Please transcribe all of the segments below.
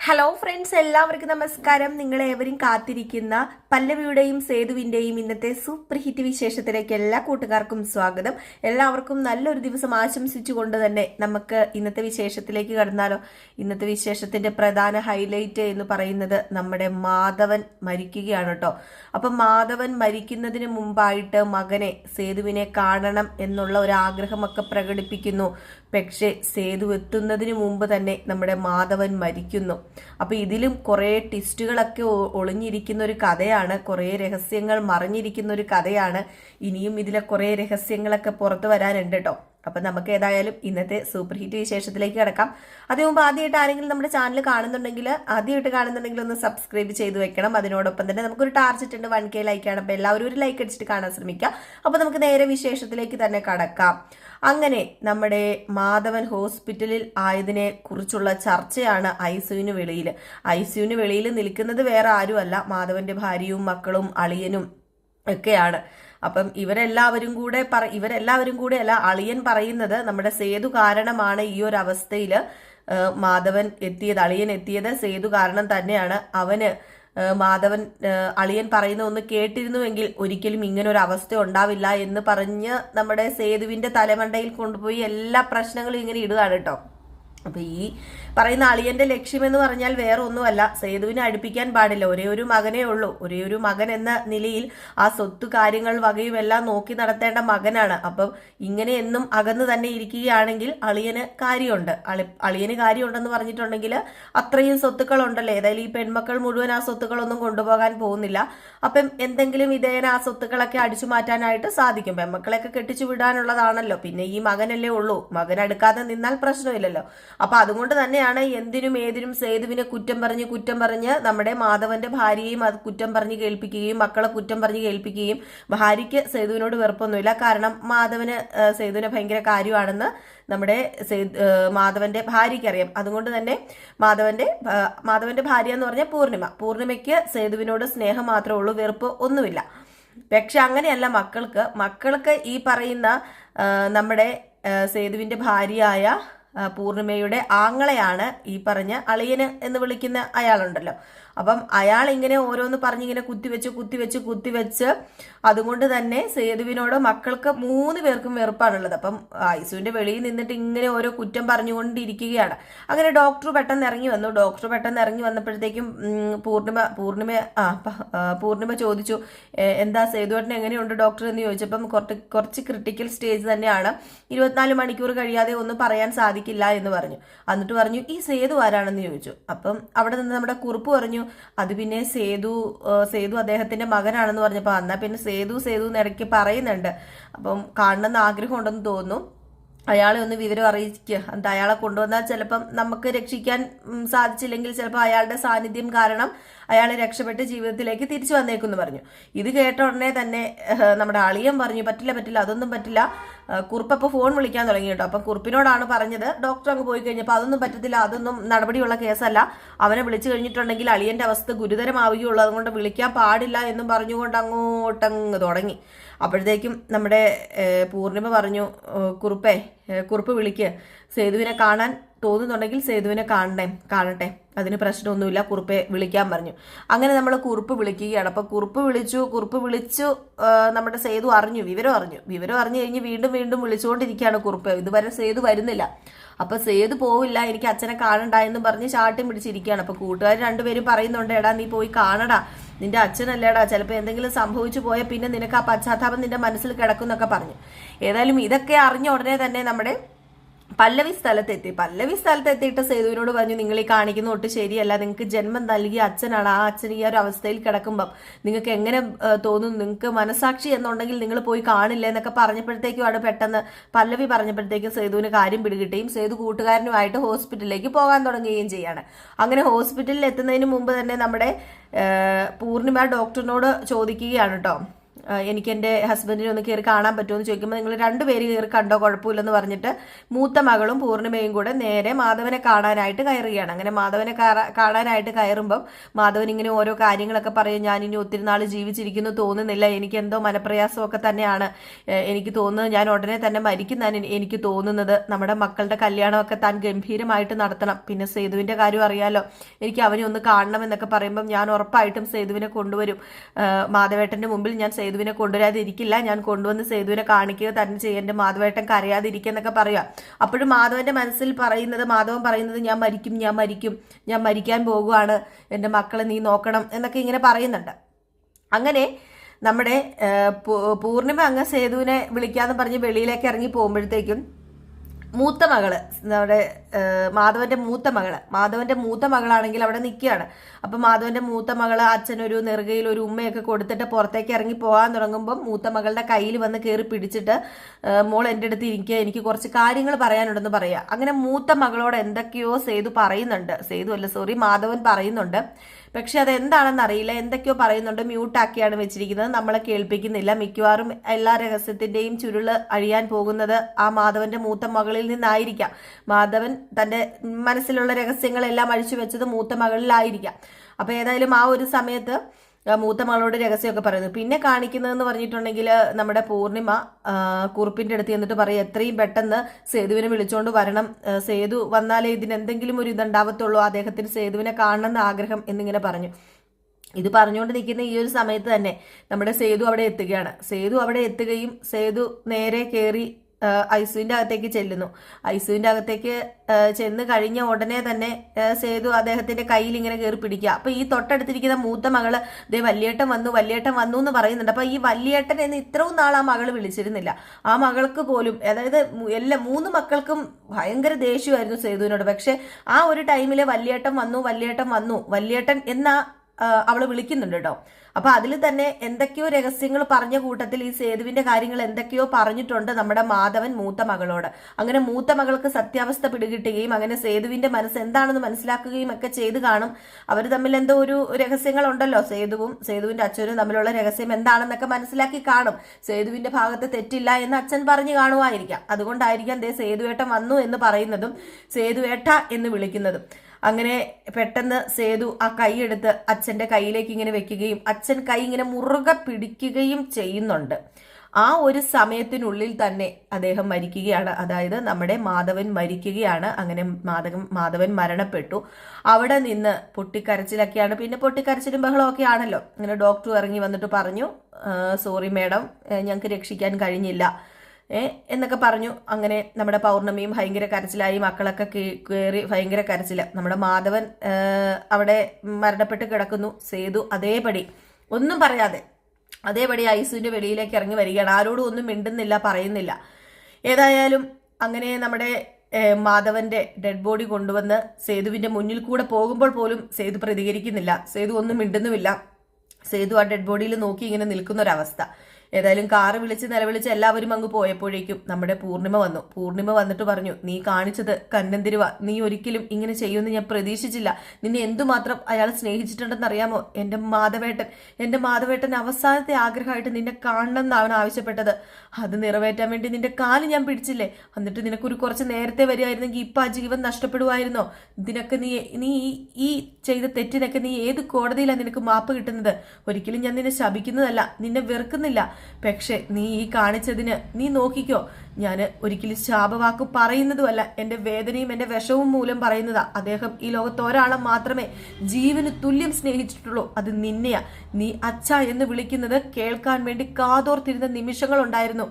Hello friends എല്ലാവർക്കും നമസ്കാരം. നിങ്ങൾ ഏവരും കാത്തിരിക്കുന്ന പല്ലവിയുടെയും സേതുവിന്റെയും ഇന്നത്തെ സൂപ്പർ ഹിറ്റ് വിശേഷത്തിലേക്ക് എല്ലാ കൂട്ടുകാർക്കും സ്വാഗതം. എല്ലാവർക്കും നല്ലൊരു ദിവസം ആശംസിച്ചുകൊണ്ട് തന്നെ നമുക്ക് ഇന്നത്തെ വിശേഷത്തിലേക്ക് കടന്നാലോ. ഇന്നത്തെ വിശേഷത്തിന്റെ പ്രധാന ഹൈലൈറ്റ് എന്ന് പറയുന്നത് നമ്മുടെ മാധവൻ മരിക്കുകയാണ് കേട്ടോ അപ്പം മാധവൻ മരിക്കുന്നതിന് മുമ്പായിട്ട് മകനെ സേതുവിനെ കാണണം എന്നുള്ള ഒരു ആഗ്രഹമൊക്കെ പ്രകടിപ്പിക്കുന്നു. പക്ഷേ സേതു എത്തുന്നതിന് മുമ്പ് തന്നെ നമ്മുടെ മാധവൻ മരിക്കുന്നു. അപ്പൊ ഇതിലും കുറേ ട്വിസ്റ്റുകളൊക്കെ ഒളിഞ്ഞിരിക്കുന്ന ഒരു കഥയാണ് കുറേ രഹസ്യങ്ങൾ മറിഞ്ഞിരിക്കുന്ന ഒരു കഥയാണ്. ഇനിയും ഇതിലെ കുറേ രഹസ്യങ്ങളൊക്കെ പുറത്തു വരാനുണ്ട് കേട്ടോ അപ്പൊ നമുക്ക് ഏതായാലും ഇന്നത്തെ സൂപ്പർ ഹിറ്റ് വിശേഷത്തിലേക്ക് കിടക്കാം. അതിനു മുമ്പ് ആദ്യമായിട്ട് ആരെങ്കിലും നമ്മുടെ ചാനൽ കാണുന്നുണ്ടെങ്കിൽ ആദ്യമായിട്ട് കാണുന്നുണ്ടെങ്കിൽ ഒന്ന് സബ്സ്ക്രൈബ് ചെയ്ത് വെക്കണം. അതിനോടൊപ്പം തന്നെ നമുക്കൊരു ടാർജറ്റ് ഉണ്ട് വൺ കെ ലൈക്കാണ് അപ്പോൾ എല്ലാവരും ഒരു ലൈക്ക് അടിച്ചിട്ട് കാണാൻ ശ്രമിക്കുക. അപ്പോൾ നമുക്ക് നേരെ വിശേഷത്തിലേക്ക് തന്നെ കടക്കാം. അങ്ങനെ നമ്മുടെ മാധവൻ ഹോസ്പിറ്റലിൽ ആയതിനെ കുറിച്ചുള്ള ചർച്ചയാണ് ഐസിയുവിന് വെളിയിൽ. ഐസിയുവിന് വെളിയിൽ നിൽക്കുന്നത് വേറെ ആരുമല്ല. മാധവന്റെ ഭാര്യയും മക്കളും അളിയനും ഒക്കെയാണ്. അപ്പം ഇവരെല്ലാവരും കൂടെ പറ ഇവരെല്ലാവരും കൂടെ അല്ല അളിയൻ പറയുന്നത് നമ്മുടെ സേതു കാരണമാണ് ഈ ഒരു അവസ്ഥയിൽ മാധവൻ എത്തിയത് അളിയൻ എത്തിയത്. സേതു കാരണം തന്നെയാണ് അവന് മാധവൻ അളിയൻ പറയുന്ന ഒന്ന് കേട്ടിരുന്നുവെങ്കിൽ ഒരിക്കലും ഇങ്ങനെ ഒരു അവസ്ഥ ഉണ്ടാവില്ല എന്ന് പറഞ്ഞ് നമ്മുടെ സേതുവിന്റെ തലമണ്ടയിൽ കൊണ്ടുപോയി എല്ലാ പ്രശ്നങ്ങളും ഇങ്ങനെ ഇടുകയാണ് കേട്ടോ. അപ്പൊ ഈ പറയുന്ന അളിയന്റെ ലക്ഷ്യം എന്ന് പറഞ്ഞാൽ വേറെ ഒന്നുമല്ല സേതുവിനെ അടുപ്പിക്കാൻ പാടില്ല. ഒരേ ഒരു മകനേ ഉള്ളൂ. ഒരേ ഒരു മകൻ എന്ന നിലയിൽ ആ സ്വത്ത് കാര്യങ്ങൾ വകയും എല്ലാം നോക്കി നടത്തേണ്ട മകനാണ്. അപ്പം ഇങ്ങനെ എന്നും അകന്ന് തന്നെ ഇരിക്കുകയാണെങ്കിൽ അളിയന് കാര്യമുണ്ട്. അളി അളിയന് കാര്യമുണ്ടെന്ന് പറഞ്ഞിട്ടുണ്ടെങ്കിൽ അത്രയും സ്വത്തുക്കൾ ഉണ്ടല്ലോ ഏതായാലും ഈ പെൺമക്കൾ മുഴുവൻ ആ സ്വത്തുക്കളൊന്നും കൊണ്ടുപോകാൻ പോകുന്നില്ല. അപ്പം എന്തെങ്കിലും ഇതേന ആ സ്വത്തുക്കളൊക്കെ അടിച്ചു മാറ്റാനായിട്ട് സാധിക്കും. പെൺമക്കളെയൊക്കെ കെട്ടിച്ചു വിടാനുള്ളതാണല്ലോ. പിന്നെ ഈ മകനല്ലേ ഉള്ളൂ. മകൻ അടുക്കാതെ നിന്നാൽ പ്രശ്നമില്ലല്ലോ. അപ്പൊ അതുകൊണ്ട് തന്നെയാണ് എന്തിനും ഏതിനും സേതുവിനെ കുറ്റം പറഞ്ഞ് കുറ്റം പറഞ്ഞ് നമ്മുടെ മാധവന്റെ ഭാര്യയും അത് കുറ്റം പറഞ്ഞ് കേൾപ്പിക്കുകയും മക്കളെ കുറ്റം പറഞ്ഞ് കേൾപ്പിക്കുകയും ഭാര്യയ്ക്ക് സേതുവിനോട് വെറുപ്പൊന്നുമില്ല. കാരണം മാധവന് സേതുവിനെ ഭയങ്കര കാര്യമാണെന്ന് നമ്മുടെ മാധവന്റെ ഭാര്യയ്ക്ക് അറിയാം അതുകൊണ്ട് തന്നെ മാധവന്റെ മാധവന്റെ ഭാര്യ എന്ന് പറഞ്ഞാൽ പൂർണിമ. പൂർണിമയ്ക്ക് സേതുവിനോട് സ്നേഹം മാത്രമേ ഉള്ളൂ വെറുപ്പ് ഒന്നുമില്ല. പക്ഷെ അങ്ങനെയല്ല മക്കൾക്ക്. മക്കൾക്ക് ഈ പറയുന്ന നമ്മുടെ സേതുവിന്റെ ഭാര്യയായ പൂർണിമയുടെ ആങ്ങളെയാണ് ഈ പറഞ്ഞ അളിയന് എന്ന് വിളിക്കുന്ന അയാളുണ്ടല്ലോ. അപ്പം അയാൾ ഇങ്ങനെ ഓരോന്ന് പറഞ്ഞിങ്ങനെ കുത്തിവെച്ച് കുത്തിവെച്ച് കുത്തിവെച്ച് അതുകൊണ്ട് തന്നെ സേതുവിനോട് മക്കൾക്ക് മൂന്ന് പേർക്കും വെറുപ്പാണുള്ളത്. അപ്പം ഐസുവിന്റെ വെളിയിൽ നിന്നിട്ട് ഇങ്ങനെ ഓരോ കുറ്റം പറഞ്ഞുകൊണ്ടിരിക്കുകയാണ്. അങ്ങനെ ഡോക്ടർ പെട്ടെന്ന് ഇറങ്ങി വന്നു. ഡോക്ടർ പെട്ടെന്ന് ഇറങ്ങി വന്നപ്പോഴത്തേക്കും പൂർണിമ പൂർണിമ ആ പൂർണിമ ചോദിച്ചു എന്താ എന്താ സേതുവേട്ടൻ എങ്ങനെയുണ്ട് ഡോക്ടർ? എന്ന് ചോദിച്ചപ്പം കുറച്ച് കുറച്ച് ക്രിട്ടിക്കൽ സ്റ്റേജ് തന്നെയാണ്. ഇരുപത്തിനാല് മണിക്കൂർ കഴിയാതെ ഒന്നും പറയാൻ സാധിക്കില്ല എന്ന് പറഞ്ഞു. എന്നിട്ട് പറഞ്ഞു ഈ സേതു ആരാണെന്ന് ചോദിച്ചു. അപ്പം അവിടെ നിന്ന് നമ്മുടെ കുറിപ്പ് പറഞ്ഞു അത് പിന്നെ സേതു സേതു അദ്ദേഹത്തിന്റെ മകനാണെന്ന് പറഞ്ഞപ്പോൾ അന്നാ പിന്നെ സേതു സേതു ഇടയ്ക്ക് പറയുന്നുണ്ട്. അപ്പം കാണണമെന്ന് ആഗ്രഹം ഉണ്ടെന്ന് തോന്നുന്നു. അയാളെ ഒന്ന് വിവരം അറിയിക്കുക എന്താ അയാളെ കൊണ്ടുവന്നാൽ ചിലപ്പം നമുക്ക് രക്ഷിക്കാൻ സാധിച്ചില്ലെങ്കിൽ ചിലപ്പോൾ അയാളുടെ സാന്നിധ്യം കാരണം അയാളെ രക്ഷപ്പെട്ട് ജീവിതത്തിലേക്ക് തിരിച്ചു വന്നേക്കുമെന്ന് പറഞ്ഞു. ഇത് കേട്ട ഉടനെ തന്നെ നമ്മുടെ അളിയൻ പറഞ്ഞു പറ്റില്ല പറ്റില്ല അതൊന്നും പറ്റില്ല. കുറുപ്പപ്പോൾ ഫോൺ വിളിക്കാൻ തുടങ്ങി കേട്ടോ. അപ്പം കുറിപ്പിനോടാണ് പറഞ്ഞത്. ഡോക്ടർ അങ്ങ് പോയി കഴിഞ്ഞപ്പോൾ അതൊന്നും പറ്റത്തില്ല അതൊന്നും നടപടിയുള്ള കേസല്ല. അവനെ വിളിച്ചു കഴിഞ്ഞിട്ടുണ്ടെങ്കിൽ അളിയന്റെ അവസ്ഥ ഗുരുതരമാവുകയുള്ളൂ. അതുകൊണ്ട് വിളിക്കാൻ പാടില്ല എന്നും പറഞ്ഞുകൊണ്ട് അങ്ങോട്ടങ്ങ് തുടങ്ങി. അപ്പോഴത്തേക്കും നമ്മുടെ പൂർണിമ പറഞ്ഞു കുറുപ്പേ കുറുപ്പ് വിളിക്ക്. സേതുവിനെ കാണാൻ തോന്നുന്നുണ്ടെങ്കിൽ സേതുവിനെ കാണണേ കാണട്ടെ. അതിന് പ്രശ്നമൊന്നുമില്ല കുറുപ്പെ വിളിക്കാൻ പറഞ്ഞു. അങ്ങനെ നമ്മൾ കുറുപ്പ് വിളിക്കുകയാണ്. അപ്പോൾ കുറുപ്പ് വിളിച്ചു കുറുപ്പ് വിളിച്ചു നമ്മുടെ സേതു അറിഞ്ഞു വിവരം അറിഞ്ഞു. വിവരം അറിഞ്ഞു കഴിഞ്ഞ് വീണ്ടും വീണ്ടും വിളിച്ചുകൊണ്ടിരിക്കുകയാണ് കുറുപ്പ്. ഇതുവരെ സേതു വരുന്നില്ല. അപ്പോൾ സേതു പോവില്ല എനിക്ക് അച്ഛനെ കാണണ്ട എന്ന് പറഞ്ഞ് ചാട്ടും പിടിച്ചിരിക്കുകയാണ്. അപ്പൊ കൂട്ടുകാർ രണ്ടുപേരും പറയുന്നുണ്ട് എടാ നീ പോയി കാണടാ. നിന്റെ അച്ഛനല്ലേടാ. ചിലപ്പോൾ എന്തെങ്കിലും സംഭവിച്ചു പോയാൽ പിന്നെ നിനക്ക് ആ പശ്ചാത്താപം നിന്റെ മനസ്സിൽ കിടക്കും എന്നൊക്കെ പറഞ്ഞു. ഏതായാലും ഇതൊക്കെ അറിഞ്ഞ ഉടനെ തന്നെ നമ്മുടെ പല്ലവി സ്ഥലത്തെത്തി. പല്ലവി സ്ഥലത്തെത്തിയിട്ട് സേതുവിനോട് പറഞ്ഞു നിങ്ങൾ ഈ കാണിക്കുന്ന ഒട്ട് ശരിയല്ല. നിങ്ങൾക്ക് ജന്മം നൽകിയ അച്ഛനാണ്. ആ അച്ഛൻ ഈ ഒരു അവസ്ഥയിൽ കിടക്കുമ്പം നിങ്ങൾക്ക് എങ്ങനെ തോന്നുന്നു നിങ്ങൾക്ക് മനസാക്ഷി എന്നുണ്ടെങ്കിൽ നിങ്ങൾ പോയി കാണില്ല എന്നൊക്കെ പറഞ്ഞപ്പോഴത്തേക്കും ആണ് പെട്ടെന്ന് പല്ലവി പറഞ്ഞപ്പോഴത്തേക്കും സേതുവിന് കാര്യം പിടികിട്ടുകയും സേതു കൂട്ടുകാരനുമായിട്ട് ഹോസ്പിറ്റലിലേക്ക് പോകാൻ തുടങ്ങുകയും ചെയ്യാണ്. അങ്ങനെ ഹോസ്പിറ്റലിൽ എത്തുന്നതിന് മുമ്പ് തന്നെ നമ്മുടെ പൂർണിമ ഡോക്ടറിനോട് ചോദിക്കുകയാണ് കേട്ടോ എനിക്ക് എന്റെ ഹസ്ബൻഡിനെ ഒന്ന് കയറി കാണാൻ പറ്റുമോ എന്ന് ചോദിക്കുമ്പോൾ നിങ്ങൾ രണ്ടുപേര് കയറി കണ്ടോ? കുഴപ്പമില്ലെന്ന് പറഞ്ഞിട്ട് മൂത്ത മകളും പൂർണിമയും കൂടെ നേരെ മാധവനെ കാണാനായിട്ട് കയറുകയാണ്. അങ്ങനെ മാധവനെ കാണാനായിട്ട് കയറുമ്പം മാധവൻ ഇങ്ങനെ ഓരോ കാര്യങ്ങളൊക്കെ പറയും. ഞാൻ ഇനി ഒത്തിരി നാൾ ജീവിച്ചിരിക്കുന്നു തോന്നുന്നില്ല. എനിക്ക് എന്തോ മനപ്രയാസമൊക്കെ തന്നെയാണ്. എനിക്ക് തോന്നുന്നത് ഞാൻ ഉടനെ തന്നെ മരിക്കുന്നതാണ് എനി- എനിക്ക് തോന്നുന്നത്. നമ്മുടെ മക്കളുടെ കല്യാണമൊക്കെ താൻ ഗംഭീരമായിട്ട് നടത്തണം. പിന്നെ സേതുവിന്റെ കാര്യം അറിയാലോ. എനിക്ക് അവനെ ഒന്ന് കാണണം എന്നൊക്കെ പറയുമ്പം ഞാൻ ഉറപ്പായിട്ടും സേതുവിനെ കൊണ്ടുവരും. മാധവേട്ടന്റെ മുമ്പിൽ ഞാൻ സേതുവിനെ കൊണ്ടുവരാതിരിക്കില്ല. ഞാൻ കൊണ്ടുവന്ന് സേതുവിനെ കാണിക്കുക തന്നെ ചെയ്യേണ്ട മാധവേട്ടൻ കരയാതിരിക്കുക എന്നൊക്കെ പറയുക. അപ്പോഴും മാധവന്റെ മനസ്സിൽ പറയുന്നത് മാധവൻ പറയുന്നത് ഞാൻ മരിക്കും ഞാൻ മരിക്കും ഞാൻ മരിക്കാൻ പോകുവാണ്. എന്റെ മക്കളെ നീ നോക്കണം എന്നൊക്കെ ഇങ്ങനെ പറയുന്നുണ്ട്. അങ്ങനെ നമ്മുടെ പൂർണിമ അങ്ങ് സേതുവിനെ വിളിക്കാന്ന് പറഞ്ഞ് വെളിയിലേക്ക് ഇറങ്ങി പോകുമ്പോഴത്തേക്കും മൂത്ത മകൾ നമ്മുടെ മാധവന്റെ മൂത്ത മകൾ. മാധവന്റെ മൂത്ത മകളാണെങ്കിൽ അവിടെ നിൽക്കുകയാണ് അപ്പൊ മാധവന്റെ മൂത്ത മകൾ അച്ഛനൊരു നെറുകയിൽ ഒരു ഉമ്മയൊക്കെ കൊടുത്തിട്ട് പുറത്തേക്ക് ഇറങ്ങി പോകാൻ തുടങ്ങുമ്പോൾ മൂത്ത മകളുടെ കയ്യിൽ വന്ന് കയറി പിടിച്ചിട്ട് മോൾ എന്റെ അടുത്ത് ഇരിക്കുക എനിക്ക് കുറച്ച് കാര്യങ്ങൾ പറയാനുണ്ടെന്ന് പറയാ അങ്ങനെ മൂത്ത മകളോട് എന്തൊക്കെയോ സേതു പറയുന്നുണ്ട്. സേതു അല്ല സോറി മാധവൻ പറയുന്നുണ്ട്. പക്ഷെ അത് എന്താണെന്ന് അറിയില്ല. എന്തൊക്കെയോ പറയുന്നുണ്ട്. മ്യൂട്ടാക്കിയാണ് വെച്ചിരിക്കുന്നത്. നമ്മളെ കേൾപ്പിക്കുന്നില്ല. മിക്കവാറും എല്ലാ രഹസ്യത്തിന്റെയും ചുരുൾ അഴിയാൻ പോകുന്നത് ആ മാധവന്റെ മൂത്ത മകളിൽ നിന്നായിരിക്കാം. മാധവൻ തന്റെ മനസ്സിലുള്ള രഹസ്യങ്ങളെല്ലാം അഴിച്ചു വെച്ചത് മൂത്ത മകളിലായിരിക്കാം. അപ്പൊ ഏതായാലും ആ ഒരു സമയത്ത് മൂത്ത മകളോട് രഹസ്യമൊക്കെ പറയുന്നു. പിന്നെ കാണിക്കുന്നതെന്ന് പറഞ്ഞിട്ടുണ്ടെങ്കിൽ നമ്മുടെ പൂർണിമ കുറുപ്പിന്റെ അടുത്ത് എന്നിട്ട് പറയും എത്രയും പെട്ടെന്ന് സേതുവിനെ വിളിച്ചുകൊണ്ട് വരണം. സേതു വന്നാലേ ഇതിന് എന്തെങ്കിലും ഒരു ഇതുണ്ടാവത്തുള്ളൂ. അദ്ദേഹത്തിന് സേതുവിനെ കാണണമെന്ന് ആഗ്രഹം എന്നിങ്ങനെ പറഞ്ഞു. ഇത് പറഞ്ഞുകൊണ്ട് നിൽക്കുന്ന ഈ ഒരു സമയത്ത് തന്നെ നമ്മുടെ സേതു അവിടെ എത്തുകയാണ്. സേതു അവിടെ എത്തുകയും സേതു നേരെ കയറി ഐസുവിന്റെ അകത്തേക്ക് ചെല്ലുന്നു. ഐസുവിന്റെ അകത്തേക്ക് ചെന്ന് കഴിഞ്ഞ ഉടനെ തന്നെ സേതു അദ്ദേഹത്തിന്റെ കയ്യിൽ ഇങ്ങനെ കയറി പിടിക്കുക. അപ്പോൾ ഈ തൊട്ടടുത്തിരിക്കുന്ന മൂത്ത മകൾ ദേ വല്യേട്ടൻ വന്നു വല്യേട്ടൻ വന്നു എന്ന് പറയുന്നുണ്ട്. അപ്പോൾ ഈ വല്യേട്ടൻ എന്ന് ഇത്രയും നാൾ ആ മകൾ വിളിച്ചിരുന്നില്ല. ആ മകൾക്ക് പോലും അതായത് എല്ലാ മൂന്ന് മക്കൾക്കും ഭയങ്കര ദേഷ്യമായിരുന്നു സേതുവിനോട്. പക്ഷേ ആ ഒരു ടൈമിൽ വല്യേട്ടൻ വന്നു വല്യേട്ടൻ വന്നു വല്യേട്ടൻ എന്ന ആ, അവൾ വിളിക്കുന്നുണ്ട് കേട്ടോ അപ്പൊ അതിൽ തന്നെ എന്തൊക്കെയോ രഹസ്യങ്ങൾ പറഞ്ഞ കൂട്ടത്തിൽ ഈ സേതുവിന്റെ കാര്യങ്ങൾ എന്തൊക്കെയോ പറഞ്ഞിട്ടുണ്ട് നമ്മുടെ മാധവൻ മൂത്ത മകളോട്. അങ്ങനെ മൂത്ത മകൾക്ക് സത്യാവസ്ഥ പിടികിട്ടുകയും അങ്ങനെ സേതുവിന്റെ മനസ്സ് എന്താണെന്ന് മനസ്സിലാക്കുകയും ഒക്കെ ചെയ്ത് കാണും. അവർ തമ്മിൽ എന്തോ ഒരു രഹസ്യങ്ങൾ ഉണ്ടല്ലോ സേതുവും സേതുവിന്റെ അച്ഛനും തമ്മിലുള്ള രഹസ്യം എന്താണെന്നൊക്കെ മനസ്സിലാക്കി കാണും. സേതുവിന്റെ ഭാഗത്ത് തെറ്റില്ല എന്ന് അച്ഛൻ പറഞ്ഞു കാണുമായിരിക്കാം. അതുകൊണ്ടായിരിക്കാം ദേ സേതുവേട്ടൻ വന്നു എന്ന് പറയുന്നതും സേതുവേട്ട എന്ന് വിളിക്കുന്നതും. അങ്ങനെ പെട്ടെന്ന് സേതു ആ കൈയെടുത്ത് അച്ഛന്റെ കയ്യിലേക്ക് ഇങ്ങനെ വെക്കുകയും അച്ഛൻ കൈ ഇങ്ങനെ മുറുകെ പിടിക്കുകയും ചെയ്യുന്നുണ്ട്. ആ ഒരു സമയത്തിനുള്ളിൽ തന്നെ അദ്ദേഹം മരിക്കുകയാണ്. അതായത് നമ്മുടെ മാധവൻ മരിക്കുകയാണ്. അങ്ങനെ മാധവൻ മാധവൻ മരണപ്പെട്ടു. അവിടെ നിന്ന് പൊട്ടിക്കരച്ചിലൊക്കെയാണ്. പിന്നെ പൊട്ടിക്കരച്ചിലും ബഹളമൊക്കെ ആണല്ലോ. ഇങ്ങനെ ഡോക്ടർ ഇറങ്ങി വന്നിട്ട് പറഞ്ഞു സോറി മാഡം ഞങ്ങൾക്ക് രക്ഷിക്കാൻ കഴിഞ്ഞില്ല. എന്നൊക്കെ പറഞ്ഞു. അങ്ങനെ നമ്മുടെ പൗർണമിയും ഭയങ്കര കരച്ചിലായി. മക്കളൊക്കെ കയറി ഭയങ്കര കരച്ചില. നമ്മുടെ മാധവൻ അവിടെ മരണപ്പെട്ട് കിടക്കുന്നു. സേതു അതേപടി. ഒന്നും പറയാതെ അതേപടി ഐസുവിന്റെ വെളിയിലേക്ക് ഇറങ്ങി വരികയാണ്. ആരോടും ഒന്നും മിണ്ടുന്നില്ല പറയുന്നില്ല. ഏതായാലും അങ്ങനെ നമ്മുടെ മാധവന്റെ ഡെഡ് ബോഡി കൊണ്ടുവന്ന് സേതുവിന്റെ മുന്നിൽ കൂടെ പോകുമ്പോൾ പോലും സേതു പ്രതികരിക്കുന്നില്ല. സേതു ഒന്നും മിണ്ടുന്നുമില്ല. സേതു ആ ഡെഡ് ബോഡിയിൽ നോക്കി ഇങ്ങനെ നിൽക്കുന്ന ഒരവസ്ഥ ഏതായാലും കാറ് വിളിച്ച് നിലവിളിച്ച് എല്ലാവരും അങ്ങ് പോയപ്പോഴേക്കും നമ്മുടെ പൂർണിമ വന്നു. പൂർണിമ വന്നിട്ട് പറഞ്ഞു നീ കാണിച്ചത് കന്നന്തിരുവ. നീ ഒരിക്കലും ഇങ്ങനെ ചെയ്യുമെന്ന് ഞാൻ പ്രതീക്ഷിച്ചില്ല. നിന്നെ എന്തുമാത്രം അയാൾ സ്നേഹിച്ചിട്ടുണ്ടെന്ന് അറിയാമോ എന്റെ മാധവേട്ടൻ എന്റെ മാധവേട്ടൻ അവസാനത്തെ ആഗ്രഹമായിട്ട് നിന്നെ കാണണം അവൻ ആവശ്യപ്പെട്ടത്. അത് നിറവേറ്റാൻ വേണ്ടി നിന്റെ കാൽ ഞാൻ പിടിച്ചില്ലേ? എന്നിട്ട് നിനക്കൊരു കുറച്ച് നേരത്തെ വരികയായിരുന്നെങ്കിൽ ഇപ്പൊ ആ ജീവൻ നഷ്ടപ്പെടുമായിരുന്നോ ഇതിനൊക്കെ നീ നീ ഈ ചെയ്ത തെറ്റിനൊക്കെ നീ ഏത് കോടതിയിലാണ് നിനക്ക് മാപ്പ് കിട്ടുന്നത്? ഒരിക്കലും ഞാൻ നിന്നെ ശപിക്കുന്നതല്ല. നിന്നെ വെറുക്കുന്നില്ല. പക്ഷെ നീ ഈ കാണിച്ചതിന് നീ നോക്കിക്കോ. ഞാൻ ഒരിക്കലും ശാപവാക്ക് പറയുന്നതുമല്ല. എന്റെ വേദനയും എന്റെ വിഷവും മൂലം പറയുന്നതാ. അദ്ദേഹം ഈ ലോകത്ത് ഒരാളെ മാത്രമേ ജീവന് തുല്യം സ്നേഹിച്ചിട്ടുള്ളൂ. അത് നിന്നെയാ. നീ അച്ഛ എന്ന് വിളിക്കുന്നത് കേൾക്കാൻ വേണ്ടി കാതോർത്തിരുന്ന നിമിഷങ്ങൾ ഉണ്ടായിരുന്നു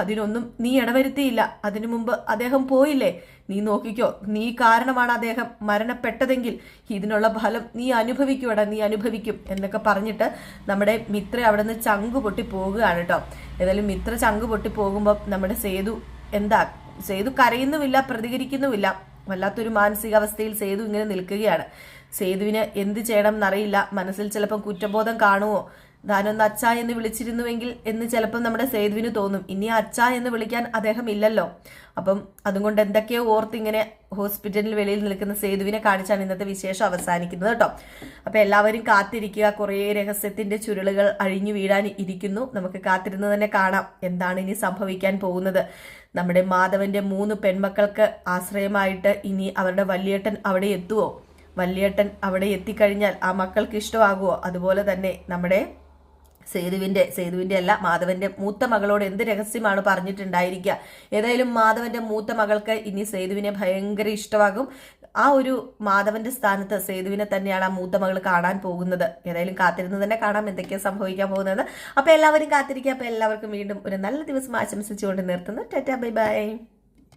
അതിനൊന്നും നീ ഇടവരുത്തിയില്ല. അതിനു മുമ്പ് അദ്ദേഹം പോയില്ലേ? നീ നോക്കിക്കോ നീ കാരണമാണ് അദ്ദേഹം മരണപ്പെട്ടതെങ്കിൽ ഇതിനുള്ള ഫലം നീ അനുഭവിക്കുവടാ നീ അനുഭവിക്കും എന്നൊക്കെ പറഞ്ഞിട്ട് നമ്മുടെ മിത്ര അവിടെ നിന്ന് ചങ്കു പൊട്ടി പോകുകയാണ് കേട്ടോ. ഏതായാലും മിത്ര ചങ്കു പൊട്ടി പോകുമ്പോൾ നമ്മുടെ സേതു എന്താ സേതു കരയുന്നുമില്ല പ്രതികരിക്കുന്നുമില്ല. വല്ലാത്തൊരു മാനസികാവസ്ഥയിൽ സേതു ഇങ്ങനെ നിൽക്കുകയാണ്. സേതുവിന് എന്ത് ചെയ്യണം എന്നറിയില്ല. മനസ്സിൽ ചിലപ്പം കുറ്റബോധം കാണുമോ താനൊന്ന് അച്ഛ എന്ന് വിളിച്ചിരുന്നുവെങ്കിൽ എന്ന് ചിലപ്പോൾ നമ്മുടെ സേതുവിന് തോന്നും. ഇനി അച്ഛ എന്ന് വിളിക്കാൻ അദ്ദേഹം ഇല്ലല്ലോ. അപ്പം അതുകൊണ്ട് എന്തൊക്കെയോ ഓർത്ത് ഇങ്ങനെ ഹോസ്പിറ്റലിൽ വെളിയിൽ നിൽക്കുന്ന സേതുവിനെ കാണിച്ചാണ് ഇന്നത്തെ വിശേഷം അവസാനിക്കുന്നത് കേട്ടോ. അപ്പൊ എല്ലാവരും കാത്തിരിക്കുക. കുറേ രഹസ്യത്തിന്റെ ചുരുളുകൾ അഴിഞ്ഞു വീഴാൻ ഇരിക്കുന്നു. നമുക്ക് കാത്തിരുന്ന് തന്നെ കാണാം. എന്താണ് ഇനി സംഭവിക്കാൻ പോകുന്നത്? നമ്മുടെ മാധവന്റെ മൂന്ന് പെൺമക്കൾക്ക് ആശ്രയമായിട്ട് ഇനി അവരുടെ വല്യേട്ടൻ അവിടെ എത്തുവോ? വല്യേട്ടൻ അവിടെ എത്തിക്കഴിഞ്ഞാൽ ആ മക്കൾക്ക് ഇഷ്ടമാകുമോ അതുപോലെ തന്നെ നമ്മുടെ സേതുവിന്റെ സേതുവിന്റെ അല്ല മാധവന്റെ മൂത്ത മകളോട് എന്ത് രഹസ്യമാണ് പറഞ്ഞിട്ടുണ്ടായിരിക്കുക? ഏതായാലും മാധവന്റെ മൂത്ത മകൾക്ക് ഇനി സേതുവിനെ ഭയങ്കര ഇഷ്ടമാകും. ആ ഒരു മാധവന്റെ സ്ഥാനത്ത് സേതുവിനെ തന്നെയാണ് ആ മൂത്ത മകൾ കാണാൻ പോകുന്നത്. ഏതായാലും കാത്തിരുന്ന് തന്നെ കാണാം എന്തൊക്കെയാണ് സംഭവിക്കാൻ പോകുന്നത് അപ്പോൾ എല്ലാവരും കാത്തിരിക്കുക. അപ്പോൾ എല്ലാവർക്കും വീണ്ടും ഒരു നല്ല ദിവസം ആശംസിച്ചുകൊണ്ട് നിർത്തുന്നു. Tata bye bye.